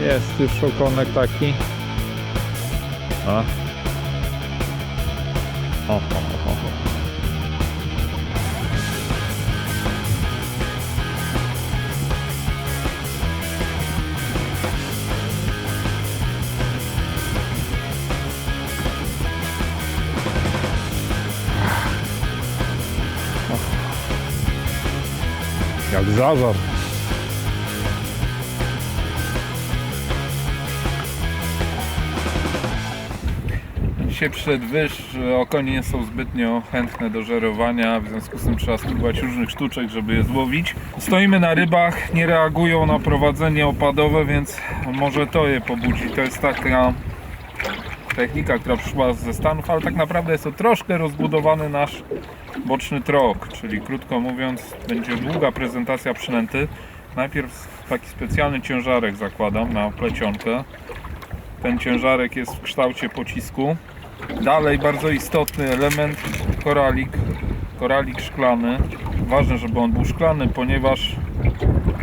Jest już okonek taki. A. O, o, o, o. Jak zażar. Dzisiaj przyszedł wyż, że okonie nie są zbytnio chętne do żerowania, w związku z tym trzeba spróbować różnych sztuczek, żeby je złowić. Stoimy na rybach, nie reagują na prowadzenie opadowe, więc może to je pobudzi. To jest taka technika, która przyszła ze Stanów, ale tak naprawdę jest to troszkę rozbudowany nasz boczny trok, czyli krótko mówiąc będzie długa prezentacja przynęty. Najpierw taki specjalny ciężarek zakładam na plecionkę. Ten ciężarek jest w kształcie pocisku. Dalej bardzo istotny element koralik, koralik szklany. Ważne, żeby on był szklany, ponieważ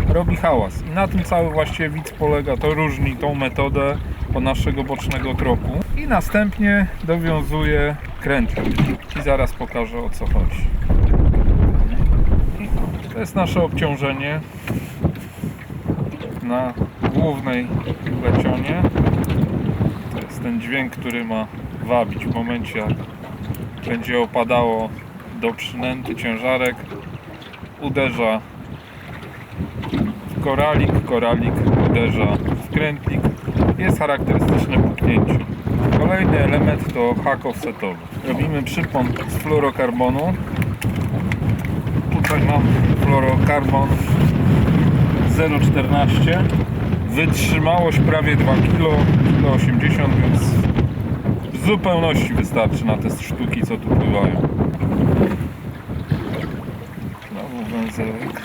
robi hałas. I na tym cały właściwie widz polega. To różni tą metodę od naszego bocznego troku. I następnie dowiązuje krętlik. I zaraz pokażę o co chodzi. To jest nasze obciążenie na głównej plecionie. To jest ten dźwięk, który ma wabić w momencie jak będzie opadało do przynęty ciężarek uderza w koralik, koralik uderza w krętlik jest charakterystyczne puknięcie. Kolejny element to hak offsetowy. Robimy przypon z fluorokarbonu. Tutaj mam fluorokarbon 0,14 wytrzymałość prawie 2 kg 80 więc zupełności wystarczy na te sztuki co tu pływają znowu węzełek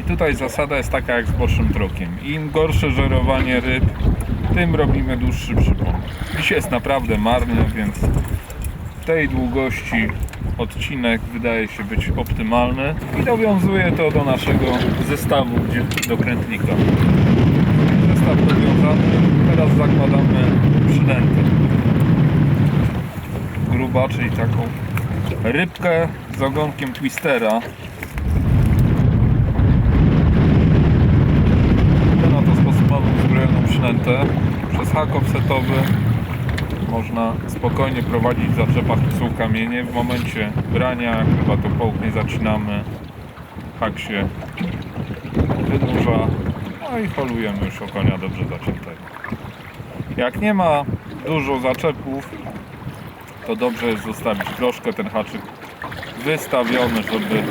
i tutaj zasada jest taka jak z bocznym trokiem. Im gorsze żerowanie ryb tym robimy dłuższy przypon dzisiaj jest naprawdę marny więc tej długości odcinek wydaje się być optymalny i dowiązuje to do naszego zestawu gdzie do krętlika zestaw dowiązany teraz zakładamy przynętę gruba, czyli taką rybkę z ogonkiem twistera ten oto sposób mamy uzbrojoną przynętę przez hak offsetowy można spokojnie prowadzić w zaczepach, są kamienie. W momencie brania, chyba to połknie, zaczynamy. Hak się wynurza. No i holujemy już o konia dobrze zaciętego. Jak nie ma dużo zaczepów, to dobrze jest zostawić troszkę ten haczyk wystawiony, żeby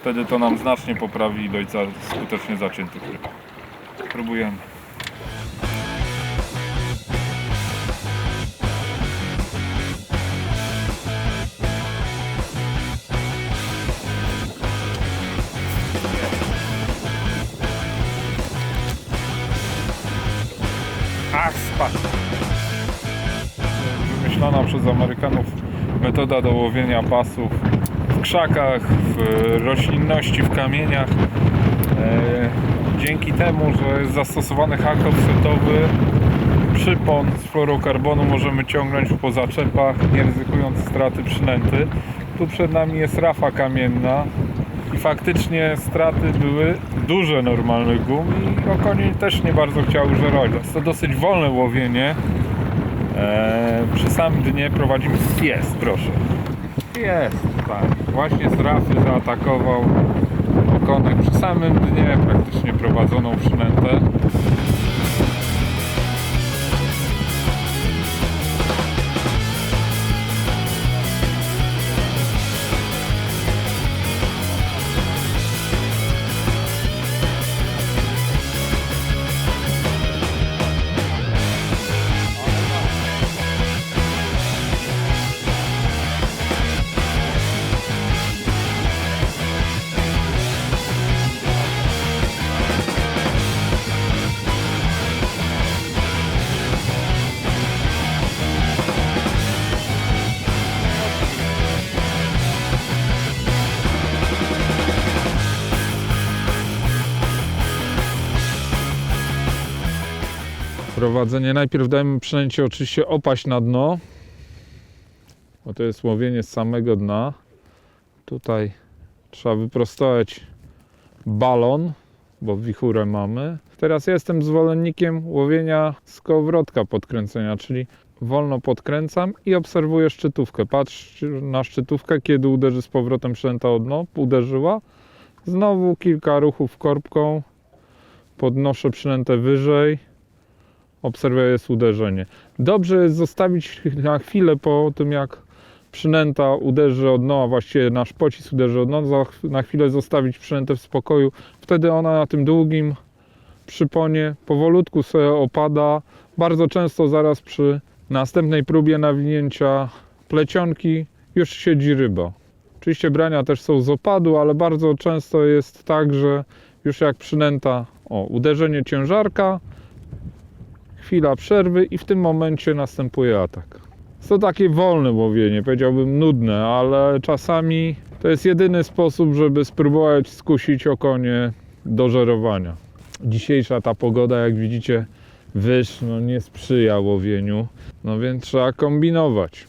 wtedy to nam znacznie poprawi ilość skutecznie zaciętych ryb. Próbujemy. Ach, spadł. Wymyślona przez Amerykanów metoda do łowienia pasów w krzakach, w roślinności, w kamieniach. E, dzięki temu, że jest zastosowany hak offsetowy, przypon z fluorokarbonu możemy ciągnąć po zaczepach, nie ryzykując straty przynęty. Tu przed nami jest rafa kamienna i faktycznie straty były duże normalnych gum i okonie też nie bardzo chciały żerować. Jest to dosyć wolne łowienie. Eee, przy samym dnie prowadzimy... Jest, proszę. Jest, tak. Właśnie z rafy zaatakował okonek przy samym dnie, praktycznie prowadzoną przynętę. Prowadzenie. Najpierw dajemy przynęcie oczywiście opaść na dno, bo to jest łowienie z samego dna. Tutaj trzeba wyprostować balon, bo wichurę mamy. Teraz jestem zwolennikiem łowienia z kołowrotka podkręcenia, czyli wolno podkręcam i obserwuję szczytówkę. Patrz na szczytówkę, kiedy uderzy z powrotem przynęta o dno, uderzyła. Znowu kilka ruchów korbką, podnoszę przynętę wyżej, obserwuję jest uderzenie. Dobrze jest zostawić na chwilę po tym, jak przynęta uderzy o dno, a właściwie nasz pocisk uderzy o dno, za- na chwilę zostawić przynętę w spokoju. Wtedy ona na tym długim przyponie powolutku sobie opada. Bardzo często zaraz przy następnej próbie nawinięcia plecionki już siedzi ryba. Oczywiście brania też są z opadu, ale bardzo często jest tak, że już jak przynęta, o, uderzenie ciężarka, chwila przerwy i w tym momencie następuje atak. Jest to takie wolne łowienie, powiedziałbym nudne, ale czasami to jest jedyny sposób, żeby spróbować skusić okonie do żerowania. Dzisiejsza ta pogoda, jak widzicie, wyż no, nie sprzyja łowieniu, no więc trzeba kombinować.